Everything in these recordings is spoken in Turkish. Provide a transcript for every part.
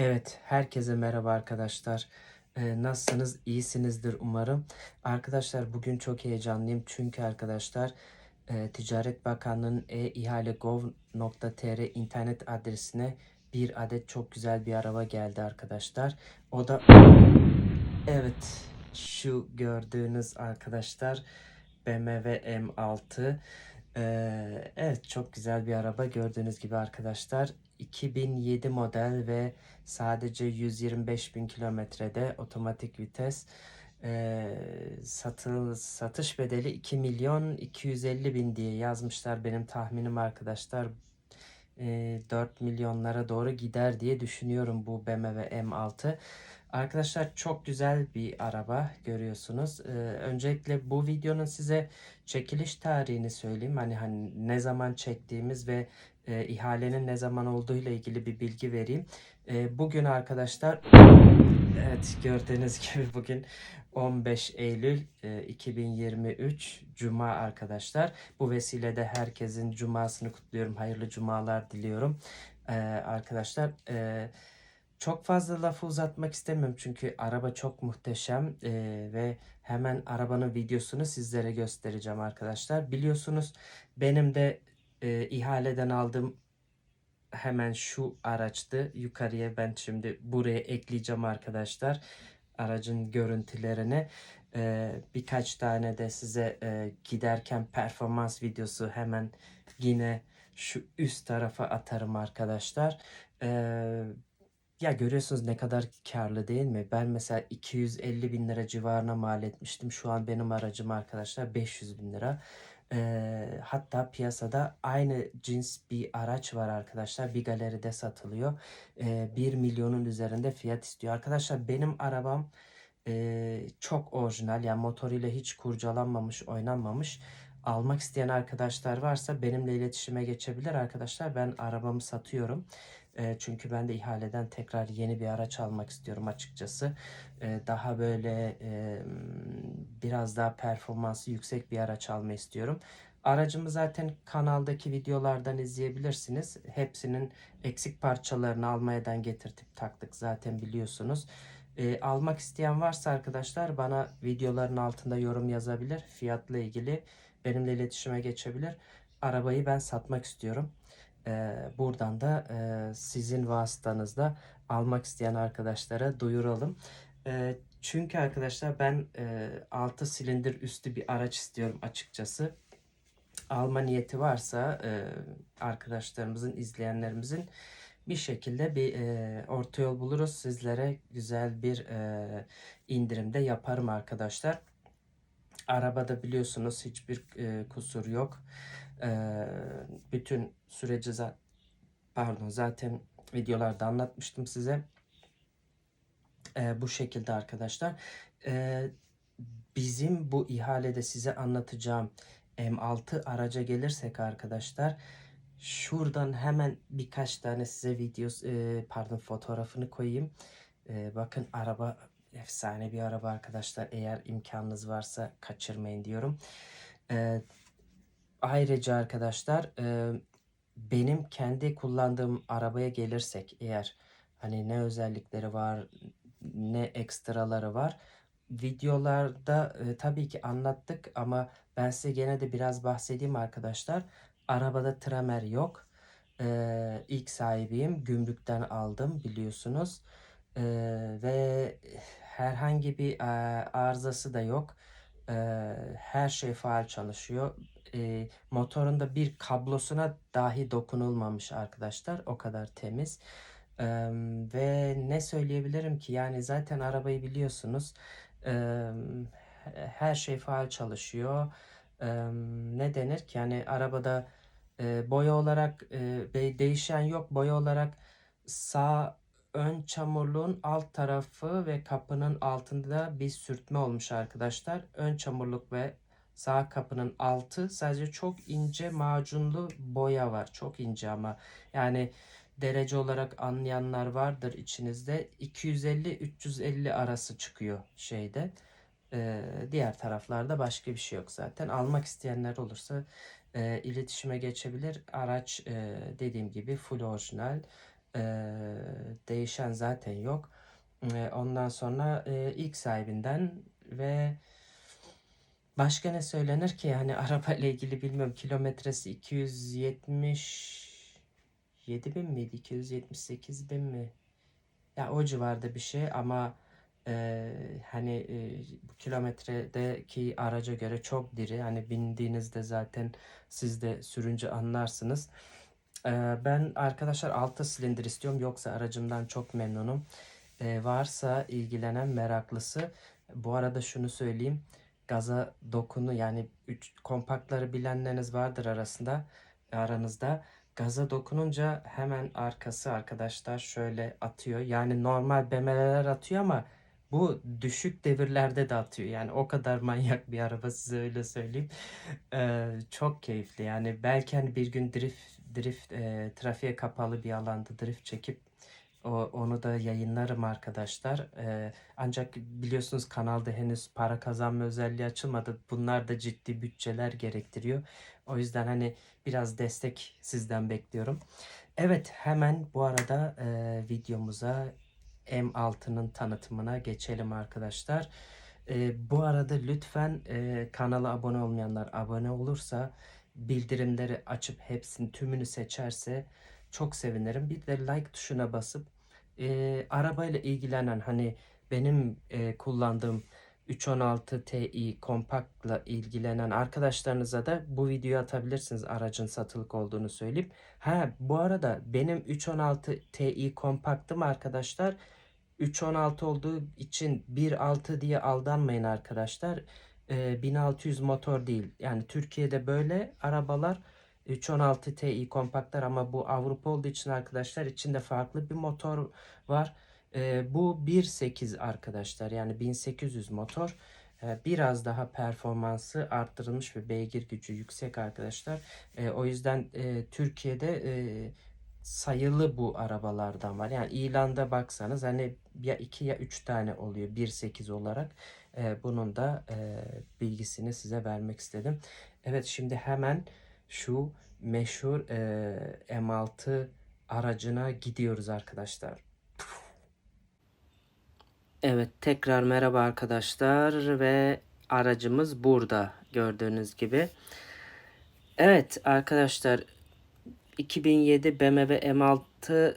Evet, herkese merhaba arkadaşlar. Ee, nasılsınız? İyisinizdir umarım. Arkadaşlar bugün çok heyecanlıyım çünkü arkadaşlar e, Ticaret Bakanlığı'nın e-ihale.gov.tr internet adresine bir adet çok güzel bir araba geldi arkadaşlar. O da evet şu gördüğünüz arkadaşlar BMW M6. Ee, evet çok güzel bir araba. Gördüğünüz gibi arkadaşlar 2007 model ve sadece 125 bin kilometrede otomatik vites. Ee, satıl, satış bedeli 2 milyon 250 bin diye yazmışlar benim tahminim arkadaşlar. Ee, 4 milyonlara doğru gider diye düşünüyorum bu BMW M6 Arkadaşlar çok güzel bir araba görüyorsunuz. Ee, öncelikle bu videonun size çekiliş tarihini söyleyeyim. Hani hani ne zaman çektiğimiz ve e, ihalenin ne zaman olduğu ile ilgili bir bilgi vereyim. E, bugün arkadaşlar evet gördüğünüz gibi bugün 15 Eylül e, 2023 Cuma arkadaşlar. Bu vesilede herkesin cumasını kutluyorum. Hayırlı cumalar diliyorum. E, arkadaşlar e, çok fazla lafı uzatmak istemiyorum çünkü araba çok muhteşem e, ve hemen arabanın videosunu sizlere göstereceğim arkadaşlar. Biliyorsunuz benim de e, ihaleden aldığım hemen şu araçtı. Yukarıya ben şimdi buraya ekleyeceğim arkadaşlar. Aracın görüntülerini. E, birkaç tane de size e, giderken performans videosu hemen yine şu üst tarafa atarım arkadaşlar. E, ya görüyorsunuz ne kadar karlı değil mi? Ben mesela 250 bin lira civarına mal etmiştim. Şu an benim aracım arkadaşlar 500 bin lira. Ee, hatta piyasada aynı cins bir araç var arkadaşlar. Bir galeride satılıyor. Ee, 1 milyonun üzerinde fiyat istiyor. Arkadaşlar benim arabam e, çok orijinal. Yani motoruyla hiç kurcalanmamış, oynanmamış. Almak isteyen arkadaşlar varsa benimle iletişime geçebilir arkadaşlar. Ben arabamı satıyorum. E, çünkü ben de ihaleden tekrar yeni bir araç almak istiyorum açıkçası. E, daha böyle e, biraz daha performansı yüksek bir araç almayı istiyorum. Aracımı zaten kanaldaki videolardan izleyebilirsiniz. Hepsinin eksik parçalarını Almanya'dan getirtip taktık zaten biliyorsunuz. E, almak isteyen varsa arkadaşlar bana videoların altında yorum yazabilir. Fiyatla ilgili benimle iletişime geçebilir. Arabayı ben satmak istiyorum. E, buradan da e, sizin vasıtanızla almak isteyen arkadaşlara duyuralım. E, çünkü arkadaşlar ben e, 6 silindir üstü bir araç istiyorum açıkçası. Alma niyeti varsa e, arkadaşlarımızın, izleyenlerimizin bir şekilde bir e, orta yol buluruz. Sizlere güzel bir e, indirimde yaparım arkadaşlar. Arabada biliyorsunuz hiçbir e, kusur yok. Bütün süreci za- pardon zaten videolarda anlatmıştım size. Bu şekilde arkadaşlar. Bizim bu ihalede size anlatacağım M6 araca gelirsek arkadaşlar şuradan hemen birkaç tane size video e, pardon fotoğrafını koyayım. Bakın araba efsane bir araba arkadaşlar. Eğer imkanınız varsa kaçırmayın diyorum. Ayrıca arkadaşlar e, benim kendi kullandığım arabaya gelirsek eğer hani ne özellikleri var ne ekstraları var videolarda e, tabii ki anlattık ama ben size gene de biraz bahsedeyim arkadaşlar. Arabada tramer yok. Ee, ilk sahibiyim. Gümrükten aldım biliyorsunuz. Ee, ve herhangi bir e, arızası da yok. Ee, her şey faal çalışıyor. Ee, motorunda bir kablosuna dahi dokunulmamış arkadaşlar. O kadar temiz. Ee, ve ne söyleyebilirim ki? Yani zaten arabayı biliyorsunuz. Ee, her şey faal çalışıyor. Ee, ne denir ki? Yani arabada e, boya olarak e, de- değişen yok. Boya olarak sağ ön çamurluğun alt tarafı ve kapının altında bir sürtme olmuş arkadaşlar. Ön çamurluk ve sağ kapının altı sadece çok ince macunlu boya var. Çok ince ama yani derece olarak anlayanlar vardır içinizde. 250-350 arası çıkıyor şeyde. Ee, diğer taraflarda başka bir şey yok zaten. Almak isteyenler olursa e, iletişime geçebilir. Araç e, dediğim gibi full orijinal. E, değişen zaten yok. E, ondan sonra e, ilk sahibinden ve başka ne söylenir ki? Yani araba ile ilgili bilmiyorum. Kilometresi 277 bin miydi? 278 bin mi? Ya o civarda bir şey ama e, hani e, kilometredeki araca göre çok diri. Hani bindiğinizde zaten siz de sürünce anlarsınız. E, ben arkadaşlar 6 silindir istiyorum. Yoksa aracımdan çok memnunum. E, varsa ilgilenen meraklısı. Bu arada şunu söyleyeyim gaza dokunu yani üç kompaktları bilenleriniz vardır arasında aranızda. Gaza dokununca hemen arkası arkadaşlar şöyle atıyor. Yani normal BMW'ler atıyor ama bu düşük devirlerde de atıyor. Yani o kadar manyak bir araba size öyle söyleyeyim. Ee, çok keyifli. Yani belki hani bir gün drift drift e, trafiğe kapalı bir alanda drift çekip o, onu da yayınlarım arkadaşlar. Ee, ancak biliyorsunuz kanalda henüz para kazanma özelliği açılmadı. Bunlar da ciddi bütçeler gerektiriyor. O yüzden hani biraz destek sizden bekliyorum. Evet hemen bu arada e, videomuza M6'nın tanıtımına geçelim arkadaşlar. E, bu arada lütfen e, kanala abone olmayanlar abone olursa bildirimleri açıp hepsini tümünü seçerse çok sevinirim. Bir de like tuşuna basıp e, arabayla ilgilenen hani benim e, kullandığım 316 Ti kompaktla ilgilenen arkadaşlarınıza da bu videoyu atabilirsiniz aracın satılık olduğunu söyleyip. Ha bu arada benim 316 Ti kompaktım arkadaşlar 316 olduğu için 1.6 diye aldanmayın arkadaşlar. E, 1600 motor değil. Yani Türkiye'de böyle arabalar 316 Ti kompaktlar ama bu Avrupa olduğu için arkadaşlar içinde farklı bir motor var. E, bu 1.8 arkadaşlar yani 1800 motor. E, biraz daha performansı arttırılmış ve beygir gücü yüksek arkadaşlar. E, o yüzden e, Türkiye'de e, sayılı bu arabalardan var. Yani ilanda baksanız hani ya 2 ya 3 tane oluyor 1.8 olarak. E, bunun da e, bilgisini size vermek istedim. Evet şimdi hemen şu meşhur e, M6 aracına gidiyoruz arkadaşlar. Evet tekrar merhaba arkadaşlar ve aracımız burada gördüğünüz gibi. Evet arkadaşlar 2007 BMW M6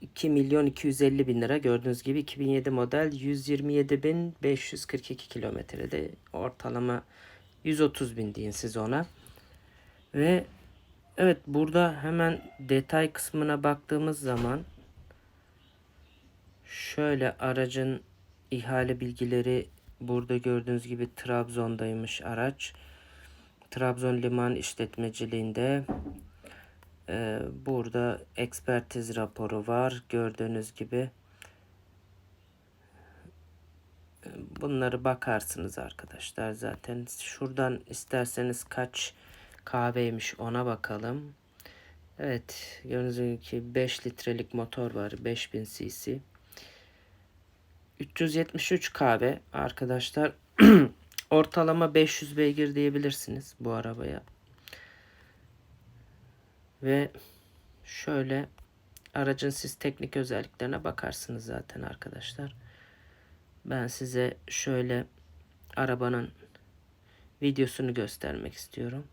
2 milyon 250 bin lira gördüğünüz gibi 2007 model 127 bin 542 kilometrede ortalama 130 bin deyin siz ona. Ve evet burada hemen detay kısmına baktığımız zaman şöyle aracın ihale bilgileri burada gördüğünüz gibi Trabzon'daymış araç. Trabzon liman işletmeciliğinde ee, burada ekspertiz raporu var gördüğünüz gibi. Bunları bakarsınız arkadaşlar zaten. Şuradan isterseniz kaç kahveymiş ona bakalım. Evet gördüğünüz gibi 5 litrelik motor var 5000 cc. 373 kahve arkadaşlar. Ortalama 500 beygir diyebilirsiniz bu arabaya. Ve şöyle aracın siz teknik özelliklerine bakarsınız zaten arkadaşlar. Ben size şöyle arabanın videosunu göstermek istiyorum.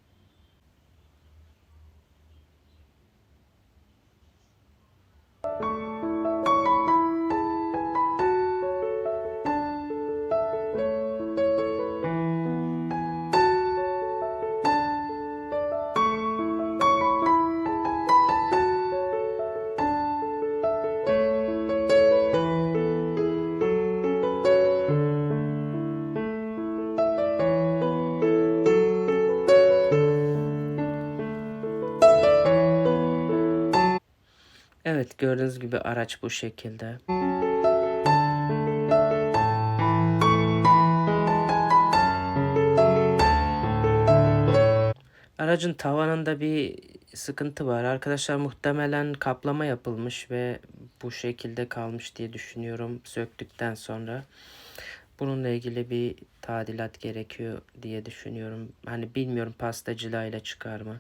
Evet gördüğünüz gibi araç bu şekilde. Aracın tavanında bir sıkıntı var. Arkadaşlar muhtemelen kaplama yapılmış ve bu şekilde kalmış diye düşünüyorum söktükten sonra. Bununla ilgili bir tadilat gerekiyor diye düşünüyorum. Hani bilmiyorum pastacılayla çıkar mı?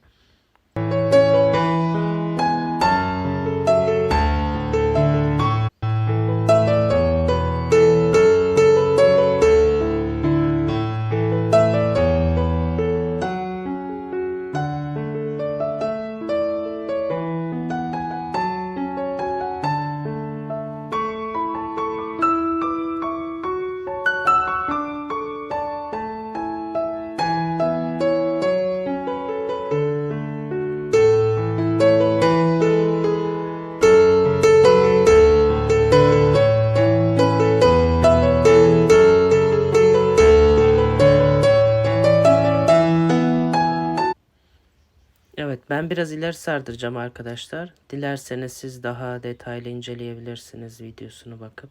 Ben biraz ileri sardıracağım arkadaşlar. Dilerseniz siz daha detaylı inceleyebilirsiniz videosunu bakıp.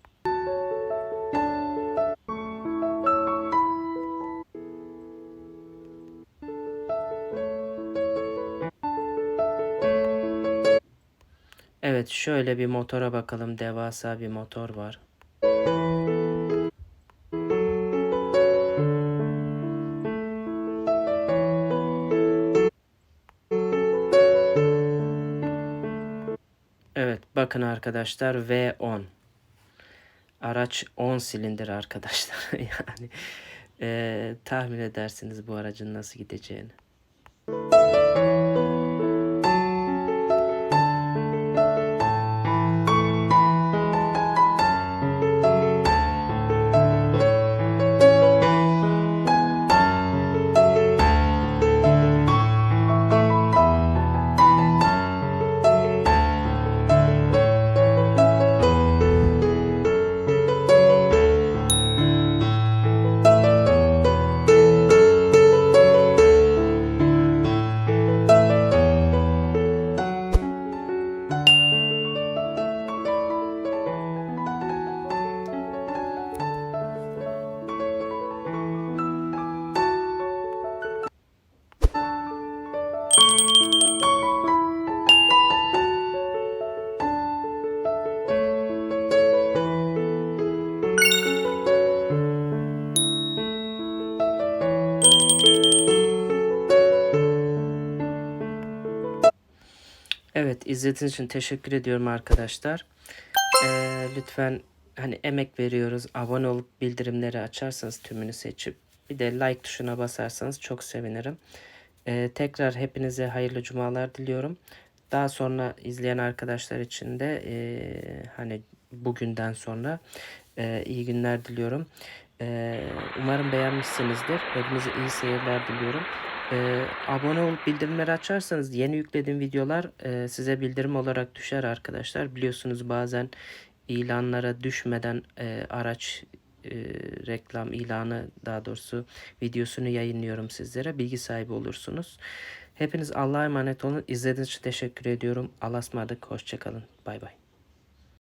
Evet şöyle bir motora bakalım. Devasa bir motor var. Evet bakın arkadaşlar V10. Araç 10 silindir arkadaşlar. yani eee, tahmin edersiniz bu aracın nasıl gideceğini. Evet izlediğiniz için teşekkür ediyorum arkadaşlar. Ee, lütfen hani emek veriyoruz. Abone olup bildirimleri açarsanız tümünü seçip bir de like tuşuna basarsanız çok sevinirim. Ee, tekrar hepinize hayırlı cumalar diliyorum. Daha sonra izleyen arkadaşlar için de e, hani bugünden sonra e, iyi günler diliyorum. E, umarım beğenmişsinizdir. Hepinize iyi seyirler diliyorum. E, abone olup bildirimleri açarsanız yeni yüklediğim videolar e, size bildirim olarak düşer arkadaşlar. Biliyorsunuz bazen ilanlara düşmeden e, araç e, reklam ilanı daha doğrusu videosunu yayınlıyorum sizlere. Bilgi sahibi olursunuz. Hepiniz Allah'a emanet olun. İzlediğiniz için teşekkür ediyorum. Allah'a ısmarladık. Hoşçakalın. Bay bay.